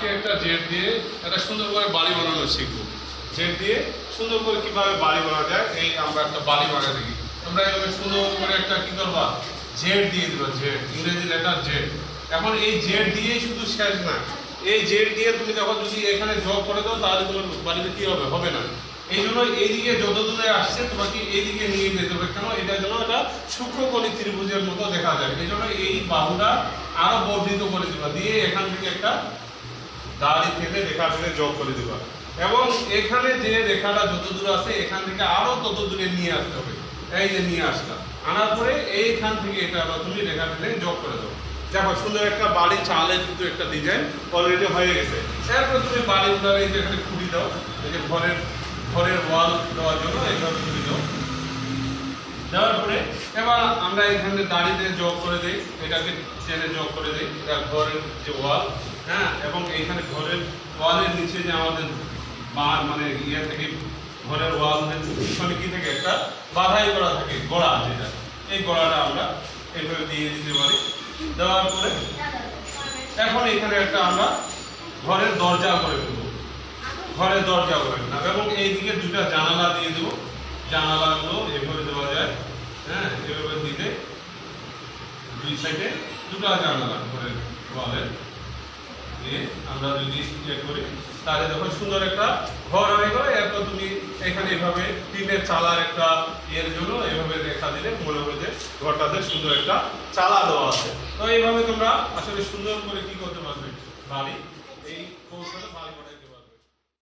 আজকে একটা জেট দিয়ে একটা সুন্দর করে বাড়ি বানানো শিখব। জেট দিয়ে সুন্দর করে কীভাবে বাড়ি বানানো যায়, এই আমরা একটা বাড়ি বানিয়ে দেখি। আমরা এইভাবে সুন্দর করে একটা কি করবা? জেড দিয়ে দিবা জেড ইংরেজি লেটার জেড এখন এই জেড দিয়েই শুধু শেষ না, এই জেড দিয়ে তুমি যখন যদি এখানে জব করে দাও, তাহলে তোমার বাড়িতে কি হবে? হবে না। এই জন্য এইদিকে যত দূরে আসছে, তোমাকে এইদিকে নিয়ে যেতে হবে। কেন? এটার জন্য এটা সূক্ষ্মকলি ত্রিভুজের মতো দেখা যায়। এই জন্য এই বাহুটা আরও বর্ধিত করে দিবা। দিয়ে এখান থেকে একটা দাড়ি থেকে রেখা থেকে যোগ করে দিবা। এবং এখানে যে রেখাটা যত দূর আছে, এখান থেকে আরও তত দূরে নিয়ে আসতে হবে। এই যে নিয়ে আসলাম। আনার পরে এইখান থেকে এটা আবার তুমি রেখা থেকে যোগ করে দাও। দেখো, সুন্দর একটা বাড়ি চালের কিন্তু একটা ডিজাইন অলরেডি হয়ে গেছে। এরপর তুমি বাড়ি উঠাবে এই যে এখানে খুঁড়ি দাও। এই যে ঘরের ঘরের ওয়াল দেওয়ার জন্য এইভাবে খুঁড়ি দাও। দেওয়ার পরে এবার আমরা এখানে দাড়িতে যোগ করে দিই, এটাকে চেনে যোগ করে দিই, এটা ঘরের যে ওয়াল হ্যাঁ? এবং এইখানে ঘরের ওয়ালের নিচে যে আমাদের বা- মানে ইয়ে থেকে, ঘরের ওয়াল পিছনে কি থাকে একটা বাধাই করা থাকে, গোড়া যেটা এই গোড়াটা আমরা এইভাবে দিয়ে দিতে পারি। দেওয়ার পরে এখন এখানে একটা আমরা ঘরের দরজা করে দেবো ঘরের দরজা করে দিলাম এবং এইদিকে দুটা জানালা দিয়ে দেবো। জানালাগুলো এভাবে দেওয়া যায় হ্যাঁ এভাবে দিলে দুই সাইডে দুটো জানালা ঘরের ওয়ালের। আমরা যদি ইয়ে করি, তাহলে দেখো সুন্দর একটা ঘর হয়ে গেল, এরপর তুমি এখানে এভাবে টিনের চালার একটা ইয়ের জন্য এভাবে রেখা দিলে মনে হবে যে ঘরটাতে সুন্দর একটা চালা দেওয়া আছে। তো এইভাবে তোমরা আসলে সুন্দর করে কি করতে পারবে? বাড়ি এই কৌশলে